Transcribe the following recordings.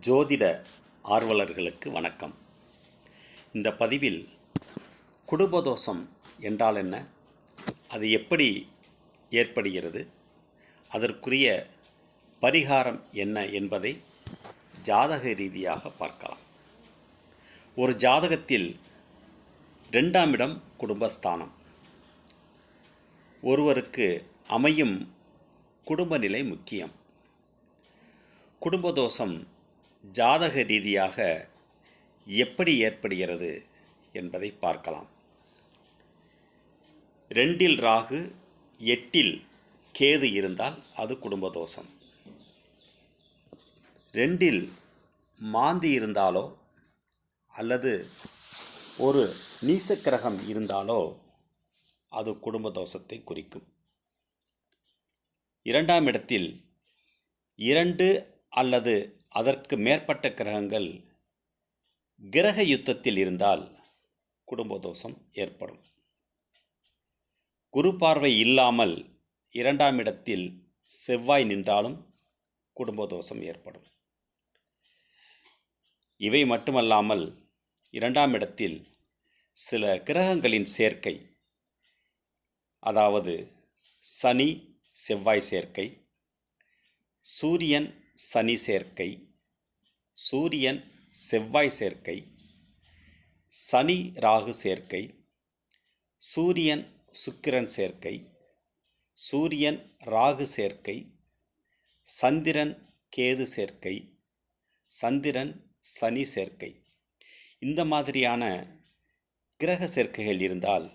ஜோதிட ஆர்வலர்களுக்கு வணக்கம். இந்த பதிவில் குடும்பதோஷம் என்றால் என்ன? அது எப்படி ஏற்படுகிறது? அதற்குரிய பரிகாரம் என்ன என்பதை ஜாதக ரீதியாக பார்க்கலாம். ஒரு ஜாதகத்தில் ரெண்டாம் இடம் குடும்பஸ்தானம். ஒருவருக்கு அமையும் குடும்ப நிலை முக்கியம். குடும்பதோஷம் ஜாதக ரீதியாக எப்படி ஏற்படுகிறது என்பதை பார்க்கலாம். ரெண்டில் ராகு எட்டில் கேது இருந்தால் அது குடும்ப தோஷம். ரெண்டில் மாந்தி இருந்தாலோ அல்லது ஒரு நீசக்கிரகம் இருந்தாலோ அது குடும்ப தோஷத்தை குறிக்கும். இரண்டாம் இடத்தில் இரண்டு அல்லது அதற்கு மேற்பட்ட கிரகங்கள் கிரக யுத்தத்தில் இருந்தால் குடும்பதோஷம் ஏற்படும். குரு பார்வை இல்லாமல் இரண்டாம் இடத்தில் செவ்வாய் நின்றாலும் குடும்பதோஷம் ஏற்படும். இவை மட்டுமல்லாமல் இரண்டாம் இடத்தில் சில கிரகங்களின் சேர்க்கை அதாவது சனி செவ்வாய் சேர்க்கை சூரியன் சனி சேர்க்கை சூரியன் செவ்வாய் சேர்க்கை சனி ராகு சேர்க்கை சூரியன் சுக்கிரன் சேர்க்கை சூரியன் ராகு சேர்க்கை சந்திரன் கேது சேர்க்கை சந்திரன் சனி சேர்க்கை. இந்த மாதிரியான கிரக சேர்க்கைகள் இருந்தால்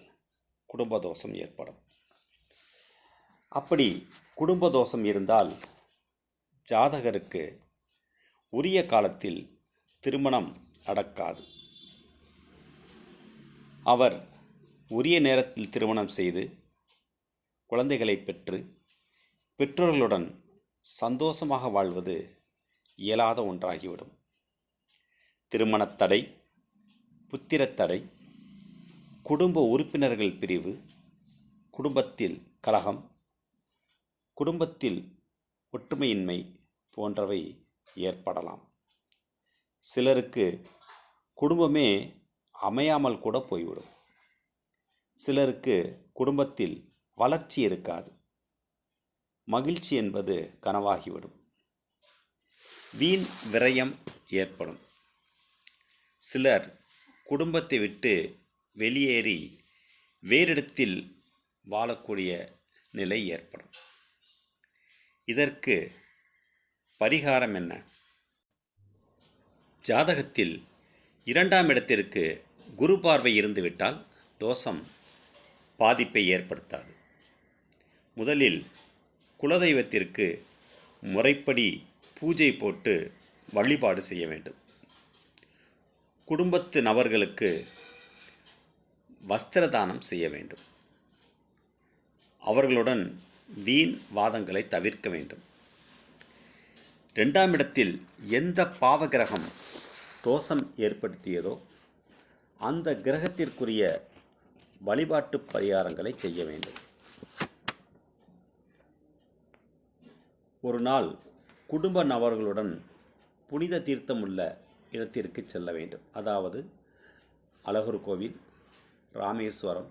குடும்பதோஷம் ஏற்படும். அப்படி குடும்பதோஷம் இருந்தால் ஜாதகருக்கு உரிய காலத்தில் திருமணம் நடக்காது. அவர் உரிய நேரத்தில் திருமணம் செய்து குழந்தைகளை பெற்று பெற்றோர்களுடன் சந்தோஷமாக வாழ்வது இயலாத ஒன்றாகிவிடும். திருமணத்தடை புத்திரத்தடை குடும்ப உறுப்பினர்கள் பிரிவு குடும்பத்தில் கலகம் குடும்பத்தில் ஒற்றுமையின்மை போன்றவை ஏற்படலாம். சிலருக்கு குடும்பமே அமையாமல் கூட போய்விடும். சிலருக்கு குடும்பத்தில் வளர்ச்சி இருக்காது. மகிழ்ச்சி என்பது கனவாகிவிடும். வீண் விரயம் ஏற்படும். சிலர் குடும்பத்தை விட்டு வெளியேறி வேறிடத்தில் வாழக்கூடிய நிலை ஏற்படும். இதற்கு பரிகாரம் என்ன? ஜாதகத்தில் இரண்டாம் இடத்திற்கு குரு பார்வை இருந்துவிட்டால் தோஷம் பாதிப்பை ஏற்படுத்தாது. முதலில் குலதெய்வத்திற்கு முறைப்படி பூஜை போட்டு வழிபாடு செய்ய வேண்டும். குடும்பத்து நபர்களுக்கு வஸ்திர தானம் செய்ய வேண்டும். அவர்களுடன் வீண் வாதங்களை தவிர்க்க வேண்டும். ரெண்டாம் இடத்தில் எந்த பாவகிரகம் தோஷம் ஏற்படுத்தியதோ அந்த கிரகத்திற்குரிய வழிபாட்டு பரிகாரங்களை செய்ய வேண்டும். ஒரு நாள் குடும்ப நபர்களுடன் புனித தீர்த்தம் உள்ள இடத்திற்கு செல்ல வேண்டும். அதாவது அழகர் கோவில் ராமேஸ்வரம்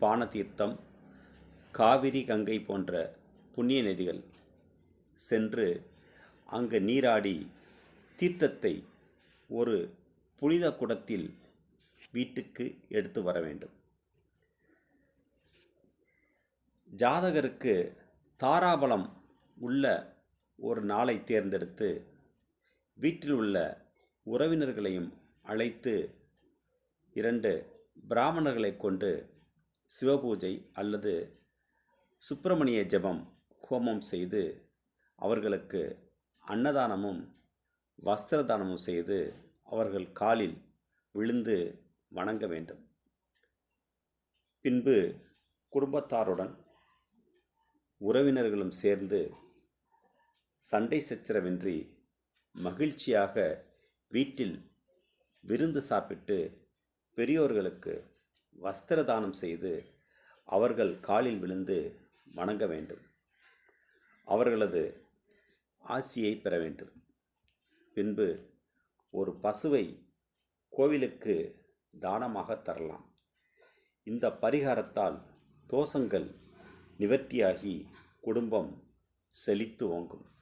பானதீர்த்தம் காவிரி கங்கை போன்ற புண்ணிய நதிகள் சென்று அங்கு நீராடி தீர்த்தத்தை ஒரு புனித குடத்தில் வீட்டுக்கு எடுத்து வர வேண்டும். ஜாதகருக்கு தாராபலம் உள்ள ஒரு நாளை தேர்ந்தெடுத்து வீட்டில் உள்ள உறவினர்களையும் அழைத்து இரண்டு பிராமணர்களை கொண்டு சிவபூஜை அல்லது சுப்பிரமணிய ஜெபம் ஹோமம் செய்து அவர்களுக்கு அன்னதானமும் வஸ்திரதானமும் செய்து அவர்கள் காலில் விழுந்து வணங்க வேண்டும். பின்பு குடும்பத்தாருடன் உறவினர்களும் சேர்ந்து சண்டை சச்சரவின்றி மகிழ்ச்சியாக வீட்டில் விருந்து சாப்பிட்டு பெரியோர்களுக்கு வஸ்திர தானம் செய்து அவர்கள் காலில் விழுந்து வணங்க வேண்டும். அவர்களது ஆசியை பெற வேண்டும். பின்பு ஒரு பசுவை கோவிலுக்கு தானமாக தரலாம். இந்த பரிகாரத்தால் தோஷங்கள் நிவர்த்தியாகி குடும்பம் செழித்து ஓங்கும்.